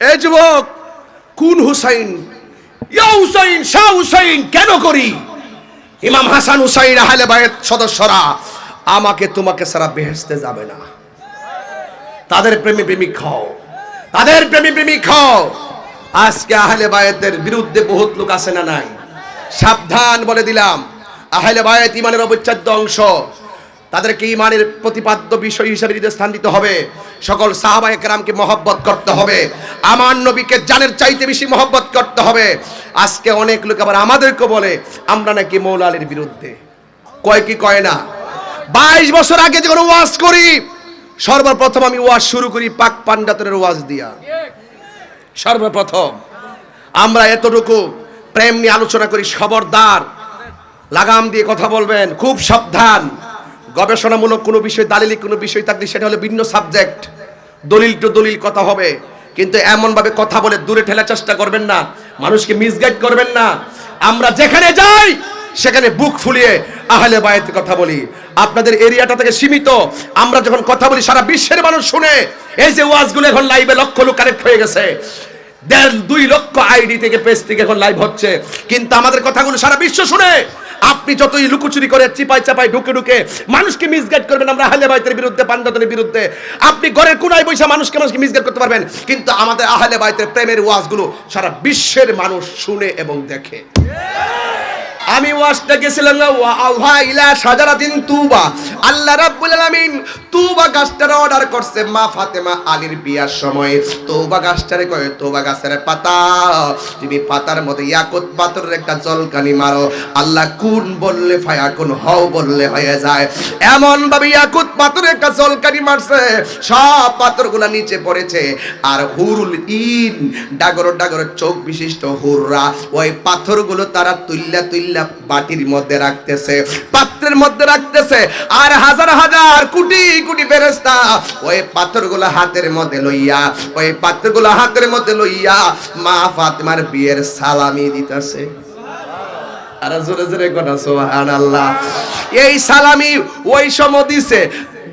এ যুবক, কোন হুসাইন? ইয়া হুসাইন, শাহ হুসাইন, কেন করি? ইমাম হাসান হুসাইন, আহলে বায়েত সদস্যরা, আমাকে তোমাকে সারা বেহেশতে যাবে না। তাদের প্রেমী প্রেমিক খাও। তাদের প্রেমী প্রেমিক খাও। আজকে আহলে বায়েতের বিরুদ্ধে বহুত লোক আছে না নাই? সাবধান বলে দিলাম। আহলে বায়েত ইমানের অবিচ্ছেদ্য অংশ। তাদেরকে ইমানের প্রতিপাদ্য বিষয় হিসেবে নিজের স্থান দিতে হবে, সকল সাহাবায়ে কেরামকে মহব্বত করতে হবে। আমার নবীকে জানের চাইতে বেশি মহব্বত করতে হবে। আজকে অনেক লোক আবার আমাদেরকে বলে, আমরা নাকি মৌলা আলীর বিরুদ্ধে। কয় কি কয় না? বাইশ বছর আগে যখন ওয়াজ করি, সর্বপ্রথম আমি ওয়াজ শুরু করি পাক পান্ডাতনের ওয়াজ দিয়া। সর্বপ্রথম আমরা এতটুকু প্রেম নিয়ে আলোচনা করি, খবরদার, লাগাম দিয়ে কথা বলবেন, খুব সাবধান। গবেষণামূলক কোনো বিষয়, দালিলিক কোনো বিষয় থাকলে সেটা হলো ভিন্ন সাবজেক্ট। দলিল টু দলিল কথা হবে। কিন্তু এমনভাবে কথা বলে দূরে ঠেলার চেষ্টা করবেন না। মানুষকে মিসগাইড করবেন না। আমরা যেখানে যাই, সেখানে বুক ফুলিয়ে আহলে বায়েতের কথা বলি। আপনাদের এরিয়াটা থেকে সীমিত। আমরা যখন কথা বলি, সারা বিশ্বের মানুষ শুনে, এই যে ওয়াজগুলো এখন লাইভে লক্ষ লোক কানেক্ট হয়ে গেছে। দেড় দুই লক্ষ আইডি থেকে পেজ থেকে এখন লাইভ হচ্ছে। কিন্তু আমাদের কথাগুলো সারা বিশ্ব শুনে আপনি যতই লুকোচুরি করে চিপাই চাপাই ঢুকে ঢুকে মানুষকে মিসগাইড করবেন, আমরা আহলে বাইতের বিরুদ্ধে পান্ডাতনের বিরুদ্ধে। আপনি ঘরের কোনায় বসে মানুষকে মানুষকে মিসগাইড করতে পারবেন, কিন্তু আমাদের আহলে বাইতের প্রেমের ওয়াজগুলো সারা বিশ্বের মানুষ শুনে এবং দেখে। আমি ওয়াজটা গেছিলাম না, ওয়া ইলা সাজারাতিন তুবা। আল্লাহ রাব্বুল আলামিন তুবা গাছটার অর্ডার করছে মা ফাতেমা আলীর বিয়ার সময়। তুবা গাছটারে কয়, তুবা গাছের পাতা, তুমি পাতার মধ্যে ইয়াকুত পাথরের একটা জলকানি মারো। আল্লাহ কোন বললে ফায়া, কোন হও বললে হয়ে যায়। এমন ভাবে ইয়াকুত পাথরের একটা জলকানি মারছে, সব পাথরগুলা নিচে পড়েছে। আর হুরুল ইন, ডাগর ডাগর চোখ বিশিষ্ট হুররা, ওই পাথরগুলো তারা তুল্লা তুল্লা বাটির মধ্যে রাখতেছে, পাত্রের মধ্যে রাখতেছে, আর হাজার হাজার কোটি কোটি ফেরেস্তা ওই পাথরগুলো হাতের মধ্যে লইয়া, ওই পাত্রগুলো হাতের মধ্যে লইয়া মা ফাতেমার বিয়ের সালামি দিতেছে। আর জোরে জোরে কথা সোহান আল্লাহ এই সালামি ওই সময় দিছে।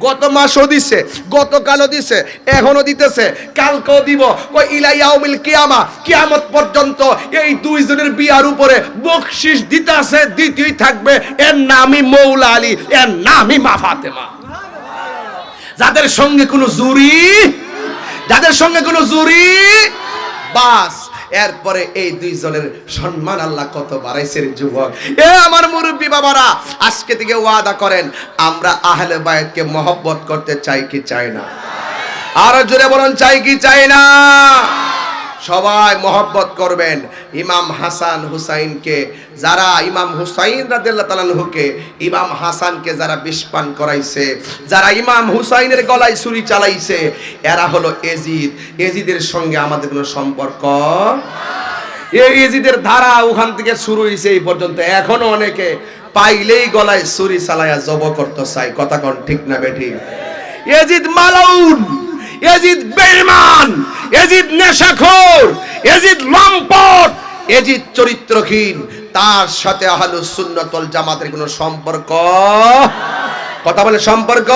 গত মাসও দিছে, গতকালও দিছে এখনও দিতেছে, কালকেও দিব। ওই ইলাইয়াউমিল কিয়ামা, কিয়ামত পর্যন্ত এই দুইজনের বিয়ার উপরে বকশিস দিতেছে দিতেই থাকবে, এর নামই মৌলা আলী, এর নামই মা ফাতেমা। যাদের সঙ্গে কোনো জুরি, যাদের সঙ্গে কোনো জুরি, বাস। এরপরে এই দুই জনের সম্মান আল্লাহ কত বাড়াইছে যুবক। এ আমার মুরব্বী বাবারা, আজকে থেকে ওয়াদা করেন, আমরা আহলে বায়াতকে মহব্বত করতে চাই কি চাই না? আরও জোরে বলুন, চাই কি চাই না? সবাই মহব্বত করবেন ইমাম হাসান হুসাইনকে, যারা ইমাম হুসাইন রাদিয়াল্লাহু তাআলাহুকে ইমাম হাসানকে যারা বিষপান করাইছে, যারা ইমাম হুসাইনের গলায় ছুরি চালাইছে, এরা হলো এজিদ। এজিদের সঙ্গে আমাদের কোনো সম্পর্ক এই এজিদের ধারা ওখান থেকে শুরু হয়েছে এই পর্যন্ত। এখনও অনেকে পাইলেই গলায় ছুরি চালায়া জব করতে চাই কথা কোন ঠিক না বেঠিক এজিদ মালাউন। এজিদ বেঈমান এজিদ নেশাখোর, এজিদ লম্পট, এজিদ চরিত্রহীন, তার সাথে আহলুস সুন্নাতুল জামাতের কোনো সম্পর্ক? কথা বলে সম্পর্ক?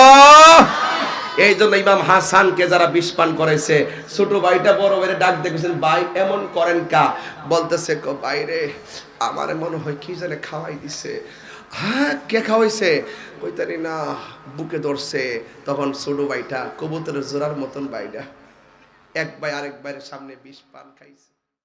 এই জন্য ইমাম হাসানকে যারা বিষপান করেছে, ছোট ভাইটা বড় ভাইরে ডাক দেখেছেন, ভাই, এমন করেন কা? বলতেছে কো বাইরে আমার মনে হয় কি জানে খাওয়াই দিছে। হ্যাঁ কে খাওয়াইছে? কইতারি, না, বুকে ধরছে। তখন ছোটো বাইটা কবুতরের জোড়ার মতন বাইটা এক ভাই আরেক ভাইয়ের সামনে বিষ পান খাইছে।